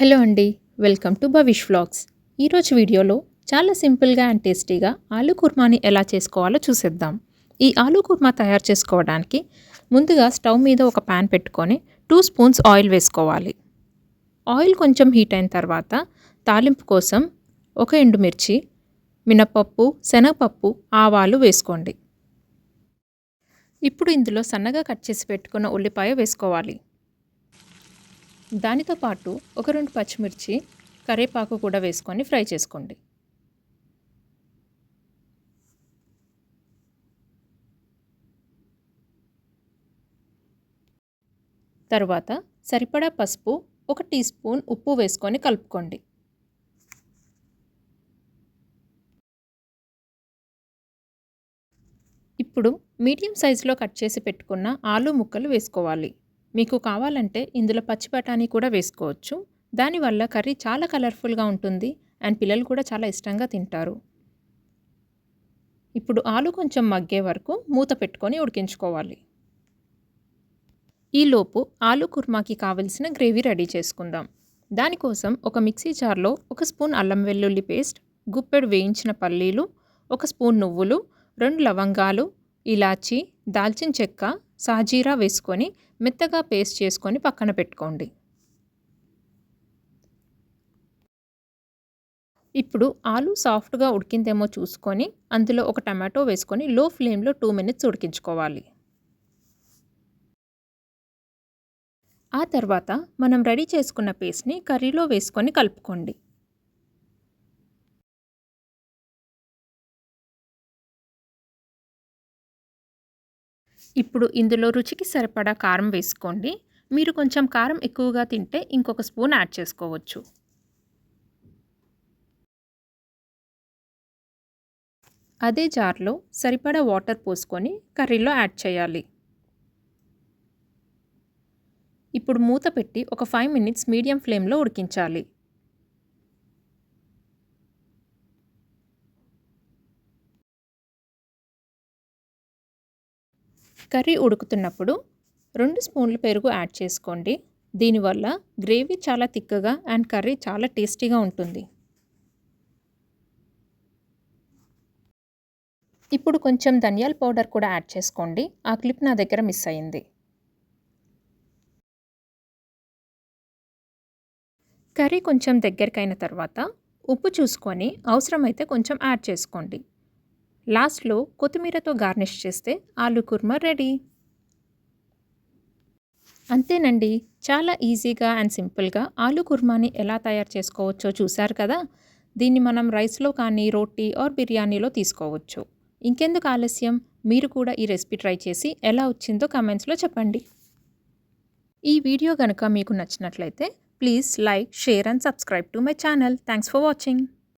Hello అండి welcome to Bhavish vlogs. ఈరోజు వీడియోలో చాలా సింపుల్గా అండ్ టేస్టీగా ఆలూ కుర్మాని ఎలా చేసుకోవాలో చూసేద్దాం. ఈ ఆలూ కుర్మా తయారు చేసుకోవడానికి ముందుగా స్టవ్ మీద ఒక ప్యాన్ పెట్టుకొని టూ స్పూన్స్ ఆయిల్ వేసుకోవాలి. ఆయిల్ కొంచెం హీట్ అయిన తర్వాత తాలింపు కోసం ఒక ఎండుమిర్చి మినపప్పు శనగపప్పు ఆవాలు వేసుకోండి. ఇప్పుడు ఇందులో సన్నగా కట్ చేసి పెట్టుకున్న ఉల్లిపాయ వేసుకోవాలి. దానితో పాటు ఒక రెండు పచ్చిమిర్చి కరివేపాకు కూడా వేసుకొని ఫ్రై చేసుకోండి. తరువాత సరిపడా పసుపు ఒక టీ స్పూన్ ఉప్పు వేసుకొని కలుపుకోండి. ఇప్పుడు మీడియం సైజులో కట్ చేసి పెట్టుకున్న ఆలు ముక్కలు వేసుకోవాలి. మీకు కావాలంటే ఇందులో పచ్చి బఠానీ కూడా వేసుకోవచ్చు. దానివల్ల కర్రీ చాలా కలర్ఫుల్గా ఉంటుంది అండ్ పిల్లలు కూడా చాలా ఇష్టంగా తింటారు. ఇప్పుడు ఆలు కొంచెం మగ్గే వరకు మూత పెట్టుకొని ఉడికించుకోవాలి. ఈలోపు ఆలు కుర్మాకి కావలసిన గ్రేవీ రెడీ చేసుకుందాం. దానికోసం ఒక మిక్సీ జార్లో ఒక స్పూన్ అల్లం వెల్లుల్లి పేస్ట్ గుప్పెడు వేయించిన పల్లీలు ఒక స్పూన్ నువ్వులు రెండు లవంగాలు ఇలాచి దాల్చిన చెక్క సాజీరా వేసుకొని మెత్తగా పేస్ట్ చేసుకొని పక్కన పెట్టుకోండి. ఇప్పుడు ఆలు సాఫ్ట్గా ఉడికిందేమో చూసుకొని అందులో ఒక టమాటో వేసుకొని లో ఫ్లేమ్లో టూ మినిట్స్ ఉడికించుకోవాలి. ఆ తర్వాత మనం రెడీ చేసుకున్న పేస్ట్ని కర్రీలో వేసుకొని కలుపుకోండి. ఇప్పుడు ఇందులో రుచికి సరిపడా కారం వేసుకోండి. మీరు కొంచెం కారం ఎక్కువగా తింటే ఇంకొక స్పూన్ యాడ్ చేసుకోవచ్చు. అదే జార్లో సరిపడా వాటర్ పోసుకొని కర్రీలో యాడ్ చేయాలి. ఇప్పుడు మూత పెట్టి ఒక ఫైవ్ మినిట్స్ మీడియం ఫ్లేమ్లో ఉడికించాలి. కర్రీ ఉడుకుతున్నప్పుడు రెండు స్పూన్లు పెరుగు యాడ్ చేసుకోండి. దీనివల్ల గ్రేవీ చాలా తిక్కగా అండ్ కర్రీ చాలా టేస్టీగా ఉంటుంది. ఇప్పుడు కొంచెం ధనియాల పౌడర్ కూడా యాడ్ చేసుకోండి. ఆ క్లిప్ నా దగ్గర మిస్ అయింది. కర్రీ కొంచెం దగ్గరకైన తర్వాత ఉప్పు చూసుకొని అవసరమైతే కొంచెం యాడ్ చేసుకోండి. లాస్ట్లో కొత్తిమీరతో గార్నిష్ చేస్తే ఆలు కుర్మా రెడీ. అంతేనండి చాలా ఈజీగా అండ్ సింపుల్గా ఆలు కుర్మాని ఎలా తయారు చేసుకోవచ్చో చూశారు కదా? దీన్ని మనం రైస్లో కానీ రోటీ ఆర్ బిర్యానీలో తీసుకోవచ్చు. ఇంకెందుకు ఆలస్యం? మీరు కూడా ఈ రెసిపీ ట్రై చేసి ఎలా వచ్చిందో కమెంట్స్లో చెప్పండి. ఈ వీడియో కనుక మీకు నచ్చినట్లయితే please like share and subscribe to my channel. Thanks for watching.